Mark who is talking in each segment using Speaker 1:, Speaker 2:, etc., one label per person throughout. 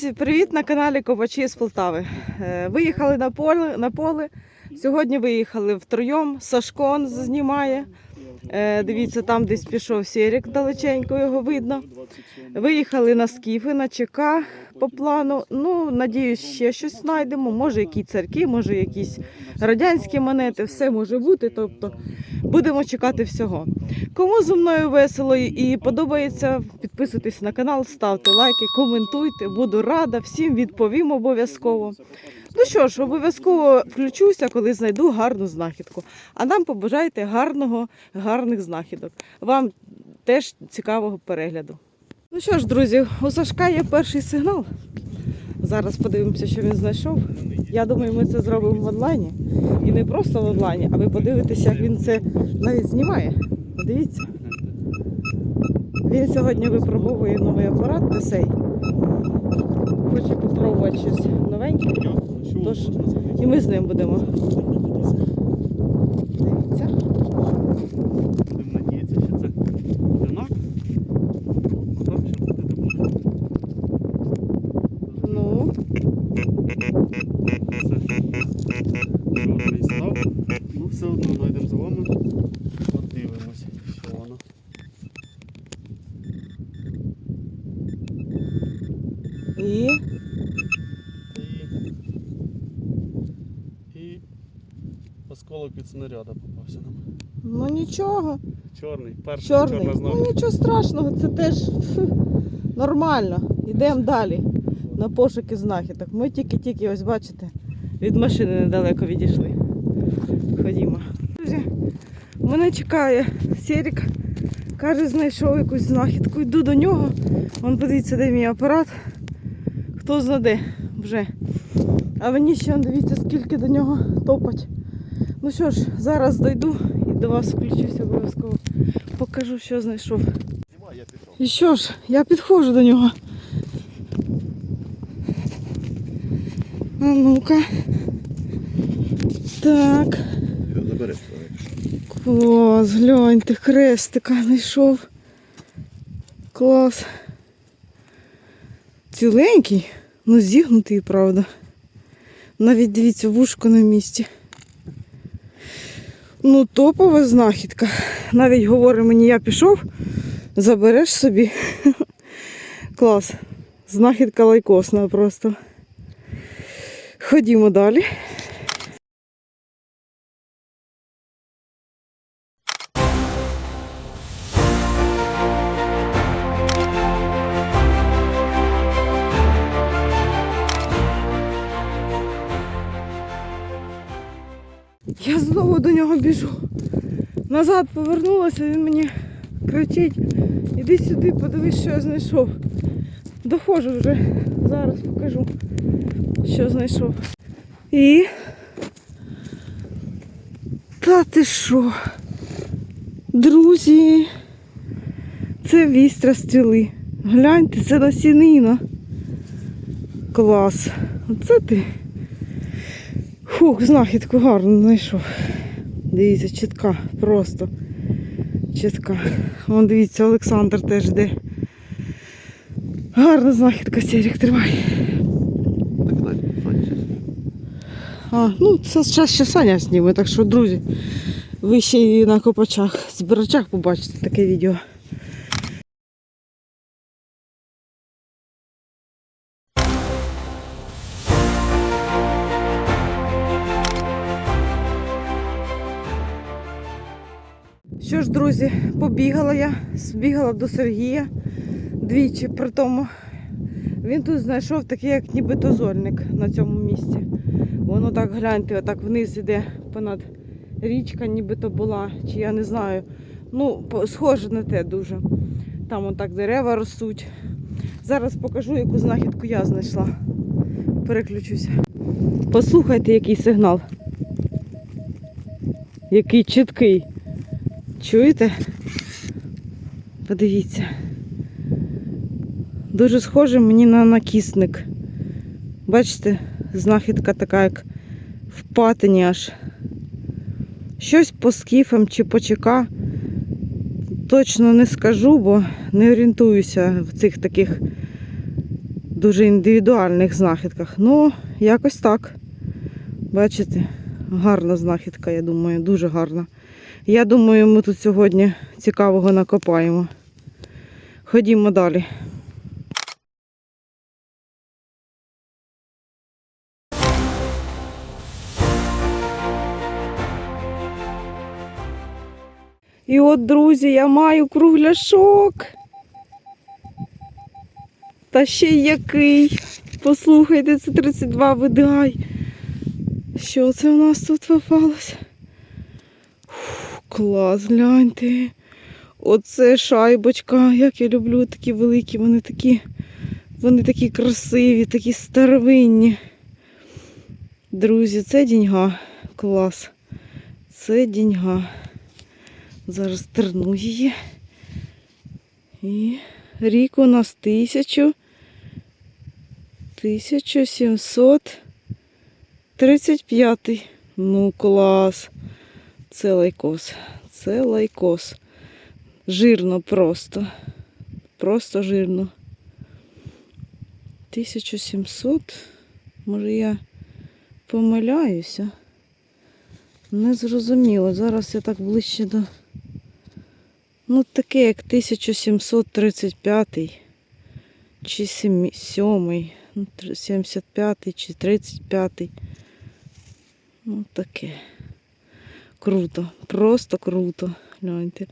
Speaker 1: Друзі, привіт на каналі Ковачі з Полтави. Е, Виїхали на поле, на поле. Сьогодні виїхали втроєм. Сашкон знімає. Е, Дивіться, там десь пішов Сірік далеченько, його видно. Виїхали на скіфи, на ЧК по плану. Ну, надіюсь, ще щось знайдемо. Може, які церкви, може, якісь радянські монети, все може бути. Тобто будемо чекати всього. Кому зі мною весело і подобається, підписуйтесь на канал, ставте лайки, коментуйте. Буду рада, всім відповім обов'язково. Ну що ж, обов'язково включуся, коли знайду гарну знахідку. А нам побажайте гарного, гарних знахідок. Вам теж цікавого перегляду. Ну що ж, друзі, у Сашка є перший сигнал. Зараз подивимося, що він знайшов. Я думаю, ми це зробимо в онлайні. І не просто в онлайні, а ви подивитеся, як він це навіть знімає. Подивіться. Він сьогодні випробовує новий апарат Тесей. Хоче попробувати щось новеньке. Тож, і ми з ним будемо. Дивіться.
Speaker 2: Будемо надіятися, що це юнак. А там ще буде добре.
Speaker 1: Ну,
Speaker 2: Це став. Ну все одно знайдемо з вами. Подивимось, що воно.
Speaker 1: і
Speaker 2: І... І осколок від снаряда попався нам.
Speaker 1: ну нічого.
Speaker 2: Чорний, перший
Speaker 1: Чорний.
Speaker 2: чорна
Speaker 1: Ну нічого страшного, це теж фу, нормально. Йдемо далі на пошуки знахідок. Ми тільки-тільки, ось бачите, від машини недалеко відійшли. Ходімо. Друзі, мене чекає Серік. Каже, знайшов якусь знахідку. Йду до нього. Вон подивіться, де мій апарат. Хто знаде вже. А мені ще дивіться, скільки до нього топать. Ну що ж, зараз дойду і до вас включуся обов'язково. Покажу, що знайшов. І що ж, я підходжу до нього. А ну-ка. Так. Клас, гляньте, хрестика знайшов. Клас. Ціленький, ну зігнутий, правда. Навіть дивіться, вушко на місці. Ну, топова знахідка. Навіть говорить мені, я пішов, забереш собі. Клас. Знахідка лайкосна просто. Ходімо далі. Біжу. Назад повернулася, він мені кричить. Іди сюди, подивись, що я знайшов. Доходжу вже. Зараз покажу, що знайшов. І. Та ти що? Друзі, це вістря стріли. Гляньте, це насінина. Клас. Оце ти. Фух, знахідку гарно знайшов. Дивіться, чітка, просто чітка. Вон дивіться, Олександр теж йде. Гарна знахідка, Серік, тримай. А, ну це зараз ще Саня зніме, так що, друзі, ви ще і на копачах, збирачах побачите таке відео. Що ж, друзі, побігала я, збігала до Сергія двічі, при тому він тут знайшов такий, як нібито зольник на цьому місці. Воно так гляньте, отак вниз іде понад річка, нібито була, чи я не знаю. Ну, схоже на те дуже. Там отак дерева ростуть. Зараз покажу, яку знахідку я знайшла. Переключуся. Послухайте, який сигнал. Який чіткий. Чуєте? Подивіться. Дуже схоже мені на накісник. Бачите, знахідка така, як в патині аж. Щось по скіфам чи по ЧК. Точно не скажу, бо не орієнтуюся в цих таких дуже індивідуальних знахідках. Ну, якось так. Бачите, гарна знахідка, я думаю, дуже гарна. Я думаю, ми тут сьогодні цікавого накопаємо. Ходімо далі. І от, друзі, я маю кругляшок. Та ще який. Послухайте, це 32 видай. Що це у нас тут попалося? Клас, гляньте. Оце шайбочка. Як я люблю такі великі, вони такі, вони такі красиві, такі старовинні. Друзі, це діньга. Клас. Це діньга. Зараз терну її. І рік у нас тисячу. 1735. Ну, клас. Це лайкос. Це лайкос. Жирно просто. Просто жирно. 1700. Може я помиляюся? Не зрозуміло. Зараз я так ближче до. Ну, таке, як 1735 чи 7, 7, ну, тр- 75 чи 35. Ну, таке. Круто, просто круто. Гляньте.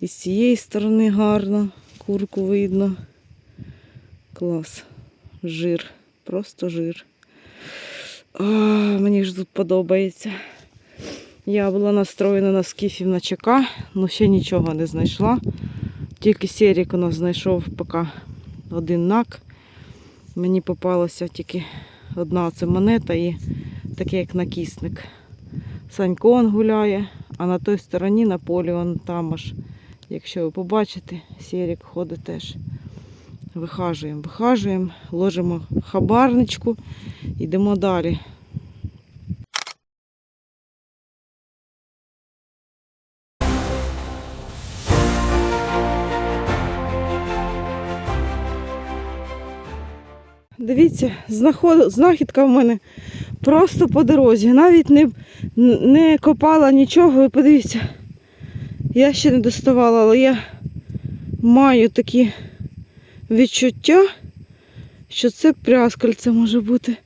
Speaker 1: І з цієї сторони гарно, курку видно. Клас. Жир. Просто жир. А, мені ж тут подобається. Я була настроєна на скіфів на ЧК, але ще нічого не знайшла. Тільки Серік у нас знайшов поки один нак. Мені попалася тільки одна це монета і таке як накісник. Санько он гуляє, а на той стороні на полі он там аж, якщо ви побачите, Серік ходить теж. Вихажуємо, вихажуємо, ложимо хабарничку, йдемо далі. Дивіться, знаход... знахідка в мене просто по дорозі. Навіть не, не копала нічого. І подивіться, я ще не доставала, але я маю такі відчуття, що це пряскальце може бути.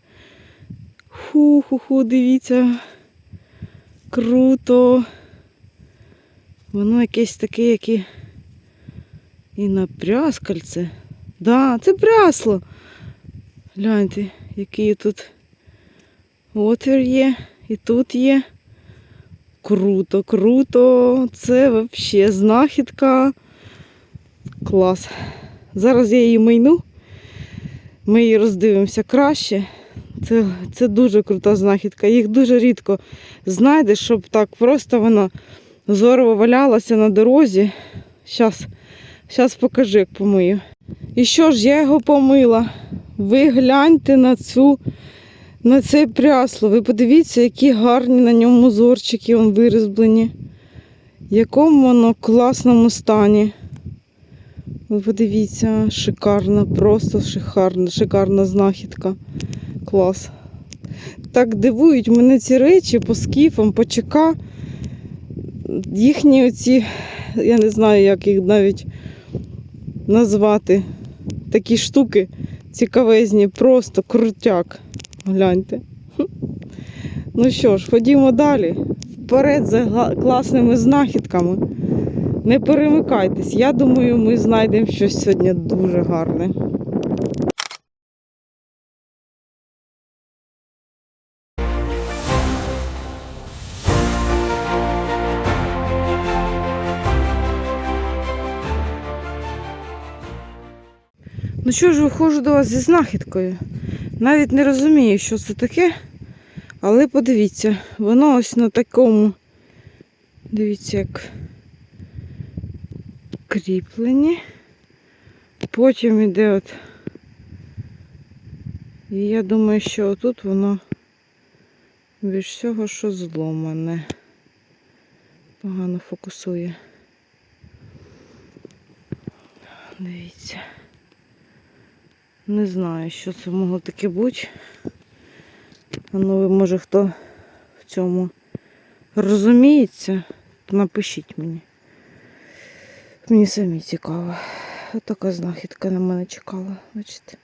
Speaker 1: Ху-ху-ху, дивіться. Круто. Воно якесь таке, як і, і на пряскальце. Да, це прясло. Гляньте, який тут отвір є, і тут є. Круто, круто. Це взагалі знахідка. Клас. Зараз я її мийну. Ми її роздивимося краще. Це, це дуже крута знахідка. Їх дуже рідко знайдеш, щоб так просто вона зорово валялася на дорозі. Щас покажу, як помию. І що ж, я його помила. Ви гляньте на цю, на це прясло. Ви подивіться, які гарні на ньому узорчики вон вирізблені. В якому воно класному стані. Ви подивіться, шикарна, просто шикарна, шикарна знахідка. Клас. Так дивують мене ці речі по скіфам, по ЧК. Їхні оці, я не знаю, як їх навіть назвати. Такі штуки цікавезні, просто крутяк. Гляньте. Ну що ж, ходімо далі. Вперед за класними знахідками. Не перемикайтесь. Я думаю, ми знайдемо щось сьогодні дуже гарне. Ну що ж, виходжу до вас зі знахідкою. Навіть не розумію, що це таке. Але подивіться, воно ось на такому. Дивіться, як кріплені. Потім іде от. І я думаю, що отут воно більш всього, що зломане. Погано фокусує. Дивіться. Не знаю, що це могло таке бути. Ну, може, хто в цьому розуміється, то напишіть мені. Мені самі цікаво. Така знахідка на мене чекала, бачите.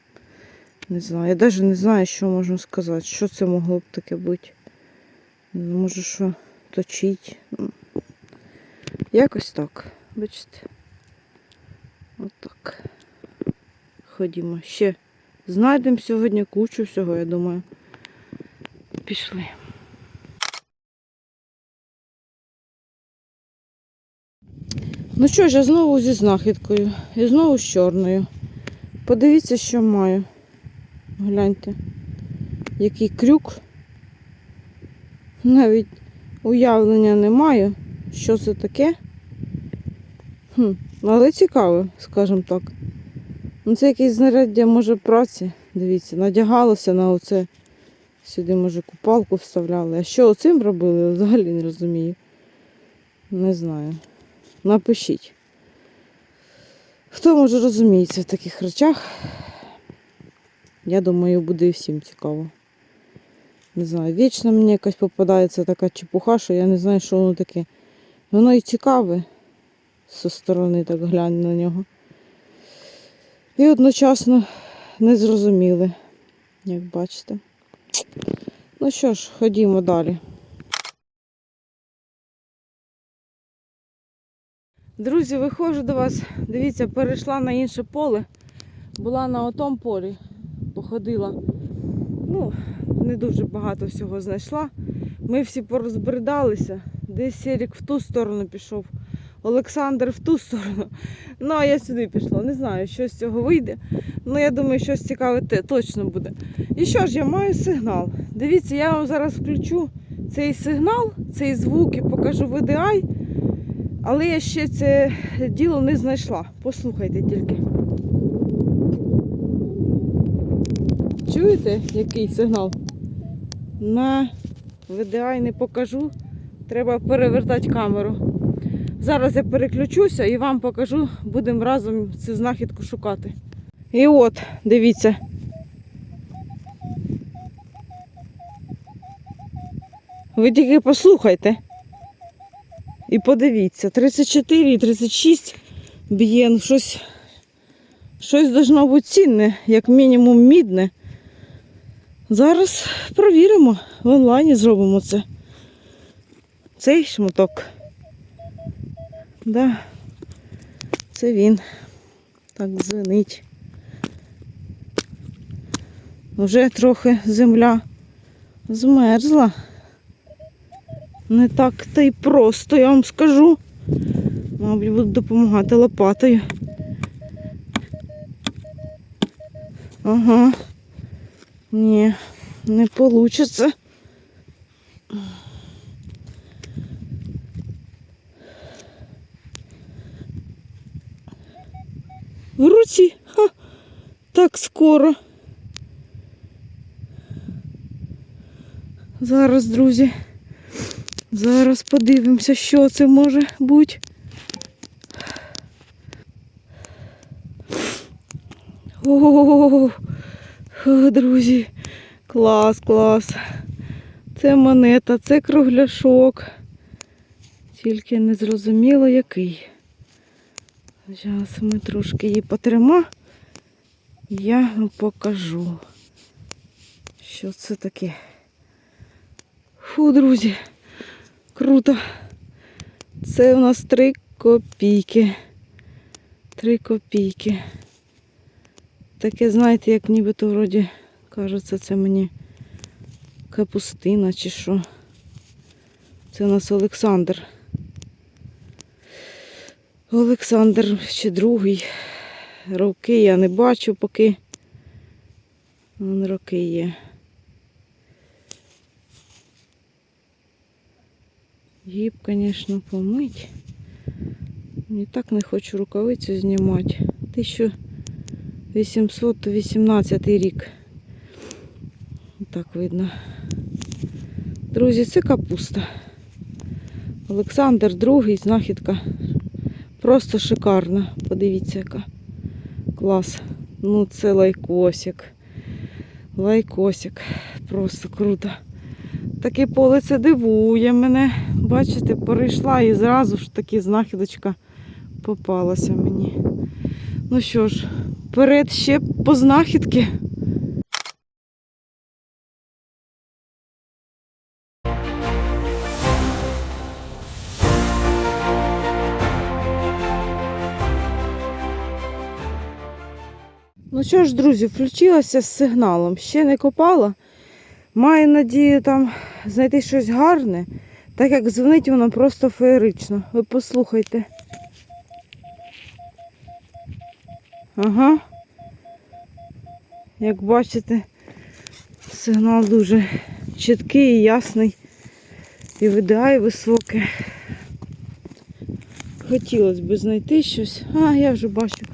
Speaker 1: Не знаю. Я навіть не знаю, що можна сказати. Що це могло б таке бути. Може, що точить. Ну, Якось так. Бачите. Отак. Ходімо. Ще знайдемо сьогодні кучу всього, я думаю. Пішли. Ну що ж, я знову зі знахідкою. І знову з чорною. Подивіться, що маю. Гляньте. Який крюк. Навіть уявлення не маю, що це таке. Хм, але цікаво, скажімо так. Ну, це якесь знаряддя, може, праці. Дивіться, надягалося на оце. Сюди, може, купалку вставляли. А що оцим робили, взагалі не розумію. Не знаю. Напишіть. Хто може розуміється в таких речах? Я думаю, буде всім цікаво. Не знаю, вічно мені якась попадається така чепуха, що я не знаю, що воно таке. Воно і цікаве зі сторони, так глянь на нього. І одночасно незрозуміле, як бачите. Ну що ж, ходімо далі. Друзі, виходжу до вас. Дивіться, перейшла на інше поле. Була на отому полі, походила. Ну, не дуже багато всього знайшла. Ми всі порозбридалися. Десь Серік в ту сторону пішов, Олександр в ту сторону. Ну, а я сюди пішла. Не знаю, що з цього вийде. Ну, я думаю, щось цікаве точно буде. І що ж, я маю сигнал. Дивіться, я вам зараз включу цей сигнал, цей звук і покажу VDI. Але я ще це діло не знайшла. Послухайте тільки. Чуєте, який сигнал? На VDI не покажу. Треба перевертати камеру. Зараз я переключуся і вам покажу, будемо разом цю знахідку шукати. І от, дивіться. Ви тільки послухайте. І подивіться, 34 і 36 б'є, ну щось, щось должно бути цінне, як мінімум мідне. Зараз провіримо, в онлайні зробимо це. Цей шматок. Да, це він. Так дзвенить. Вже трохи земля змерзла. Не так та й просто, я вам скажу. Мабуть, буду допомагати лопатою. Ага. Ні, не вийде. В руці? Ха, так скоро. Зараз, друзі. Зараз подивимося, що це може бути. О, друзі, клас, клас. Це монета, це кругляшок. Тільки не зрозуміло який. Зараз ми трошки її потримо. Я вам покажу, що це таке. Фу, друзі. Круто. Це у нас три копійки. Три копійки. Таке, знаєте, як нібито вроді кажеться, це мені капустина чи що. Це у нас Олександр. Олександр ще другий. Роки я не бачу поки. Вон роки є. Її б, звісно, помить. І так не хочу рукавицю знімати. 1818 рік. Так видно. Друзі, це капуста. Олександр другий, знахідка. Просто шикарна. Подивіться, яка клас. Ну, це лайкосик. Лайкосик. Просто круто. Таке поле це дивує мене. Бачите, перейшла і зразу ж таки знахідочка попалася мені. Ну що ж, вперед ще по знахідки. Ну що ж, друзі, включилася з сигналом. Ще не копала. Маю надію там знайти щось гарне, так як дзвонить воно просто феєрично. Ви послухайте. Ага. Як бачите, сигнал дуже чіткий і ясний. І видає високе. Хотілося б знайти щось. А, я вже бачу.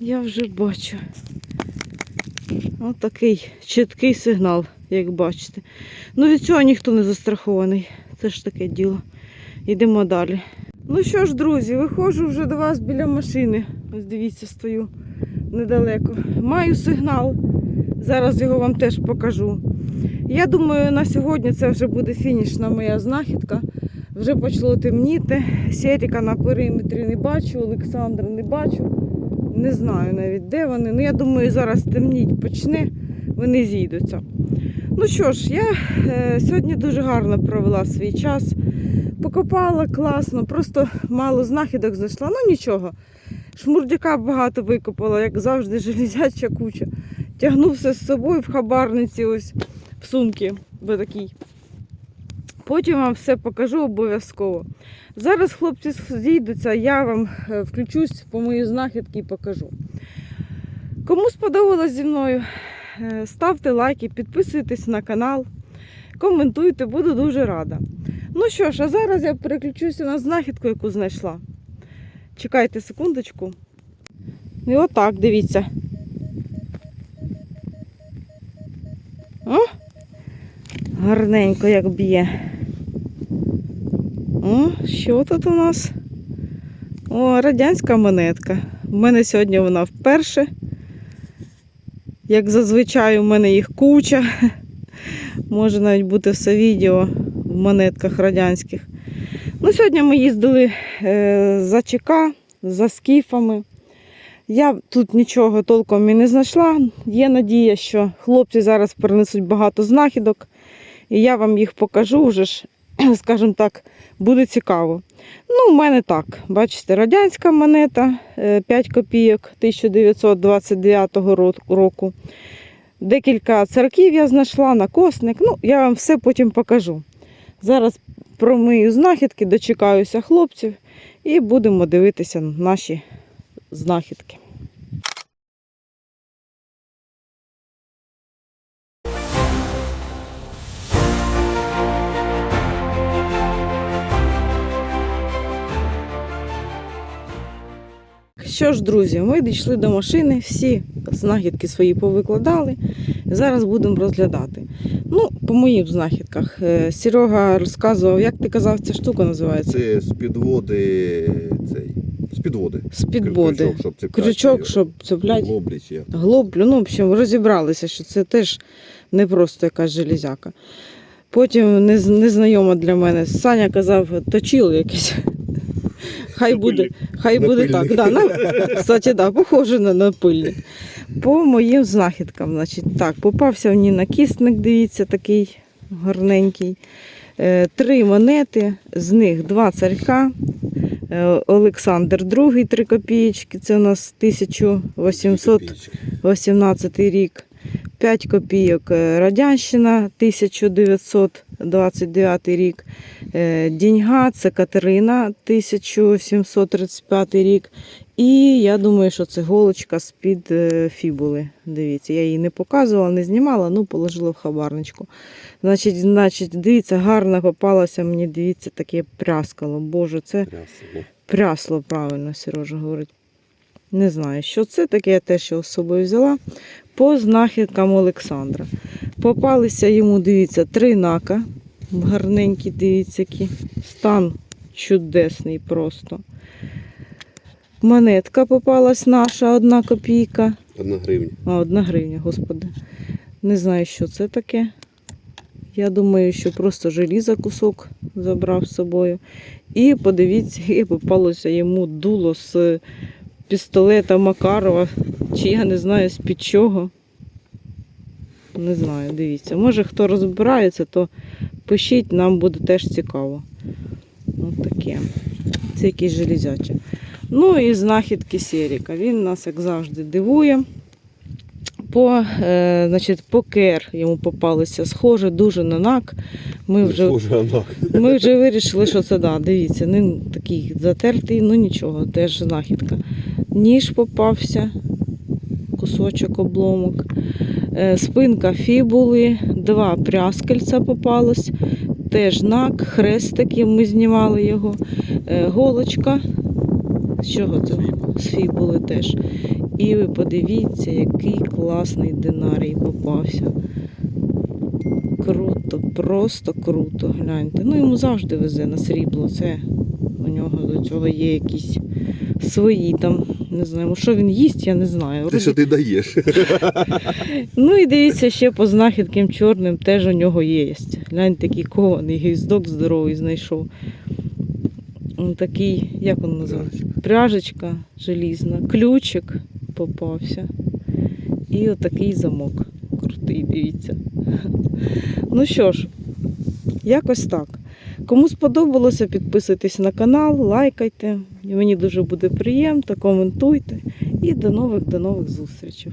Speaker 1: Я вже бачу. Ось такий чіткий сигнал, як бачите. Ну від цього ніхто не застрахований. Це ж таке діло. Йдемо далі. Ну що ж, друзі, виходжу вже до вас біля машини. Ось дивіться, стою недалеко. Маю сигнал. Зараз його вам теж покажу. Я думаю, на сьогодні це вже буде фінішна моя знахідка. Вже почало темніти. Серіка на периметрі не бачу, Олександра не бачу. Не знаю навіть де вони. Ну я думаю, зараз темніть почне, вони зійдуться. Ну що ж, я е, сьогодні дуже гарно провела свій час. Покопала класно, просто мало знахідок знайшла. Ну нічого. Шмурдяка багато викопала, як завжди, железяча куча. Тягну все з собою в хабарниці, ось в сумки в такій. Потім вам все покажу обов'язково. Зараз хлопці зійдуться, я вам е, включусь по мої знахідки і покажу. Кому сподобалось зі мною, е, ставте лайки, підписуйтесь на канал, коментуйте, буду дуже рада. Ну що ж, а зараз я переключуся на знахідку, яку знайшла. Чекайте секундочку. І отак, дивіться. О, гарненько як б'є. О, що тут у нас? О, радянська монетка. У мене сьогодні вона вперше. Як зазвичай, у мене їх куча. Може навіть бути все відео в монетках радянських. Ну, сьогодні ми їздили е, за ЧК, за скіфами. Я тут нічого толком і не знайшла. Є надія, що хлопці зараз принесуть багато знахідок, і я вам їх покажу вже ж, скажімо так, буде цікаво. Ну, у мене так, бачите, радянська монета е, 5 копійок 1929 року. Декілька церків я знайшла, накосник. Ну, я вам все потім покажу. Зараз промию знахідки, дочекаюся хлопців і будемо дивитися наші знахідки. Що ж, друзі, ми дійшли до машини, всі знахідки свої повикладали. Зараз будемо розглядати. Ну, по моїм знахідках. Е, Серега розказував, як ти казав, ця штука називається?
Speaker 3: Це з підводи цей. З підводи.
Speaker 1: З.
Speaker 3: Крючок, щоб цепляти
Speaker 1: Крючок, щоб цеплять.
Speaker 3: Глоблі чи як.
Speaker 1: Глоблю. Ну, в общем, розібралися, що це теж не просто якась железяка. Потім незнайома для мене. Саня казав, точило якесь. Хай буде хай буде так. Да, на, Кстати, да, похоже на напильник. По моїм знахідкам, значить, так, попався мені накісник, дивіться, такий гарненький. Е, три монети, з них два царька. Е, Олександр II 3 копійки, це у нас 1818 рік. 5 копійок е, Радянщина 1900. 29 рік. Е, діньга це Катерина, 1735 рік. І я думаю, що це голочка з-під е, фібули. Дивіться, я її не показувала, не знімала, ну положила в хабарничку. Значить, значить, дивіться, гарно попалося мені, дивіться, таке пряскало. Боже, це
Speaker 3: прясло,
Speaker 1: прясло правильно, Сережа говорить. Не знаю, що це таке, я теж його з собою взяла. По знахідкам Олександра. Попалися йому, дивіться, три нака. Гарненькі, дивіться, які. Стан чудесний просто. Монетка попалась наша, одна копійка.
Speaker 3: Одна гривня.
Speaker 1: А, одна гривня, господи. Не знаю, що це таке. Я думаю, що просто желіза кусок забрав з собою. І подивіться, і попалося йому дуло з пістолета Макарова, чи я не знаю з-під чого. Не знаю, дивіться. Може хто розбирається, то пишіть, нам буде теж цікаво. Ось таке. Це якісь железячі. Ну і знахідки Серіка. Він нас, як завжди, дивує. По, е, значить, по кер йому попалися схоже дуже на нак. Ми вже, ми вже вирішили, що це да, дивіться, не такий затертий, ну нічого, теж знахідка. Ніж попався, кусочок обломок. Е, Спинка фібули, два пряскальця попалось, теж нак, хрестик, ми знімали його, Е, голочка. З чого це? З фібули теж. І ви подивіться, який класний динарій попався. Круто, просто круто, гляньте. Ну йому завжди везе на срібло. Це нього до цього є якісь свої там. Не знаю, що він їсть, я не знаю.
Speaker 3: Те, що ти даєш.
Speaker 1: Ну і дивіться, ще по знахідкам чорним теж у нього є. Гляньте, такий кований гвіздок здоровий знайшов. Он такий, як він називається? Пряжечка желізна, ключик попався. І отакий замок. Крутий, дивіться. Ну що ж, якось так. Кому сподобалося, підписуйтесь на канал, лайкайте. Мені дуже буде приємно, коментуйте. І до нових, до нових зустрічей.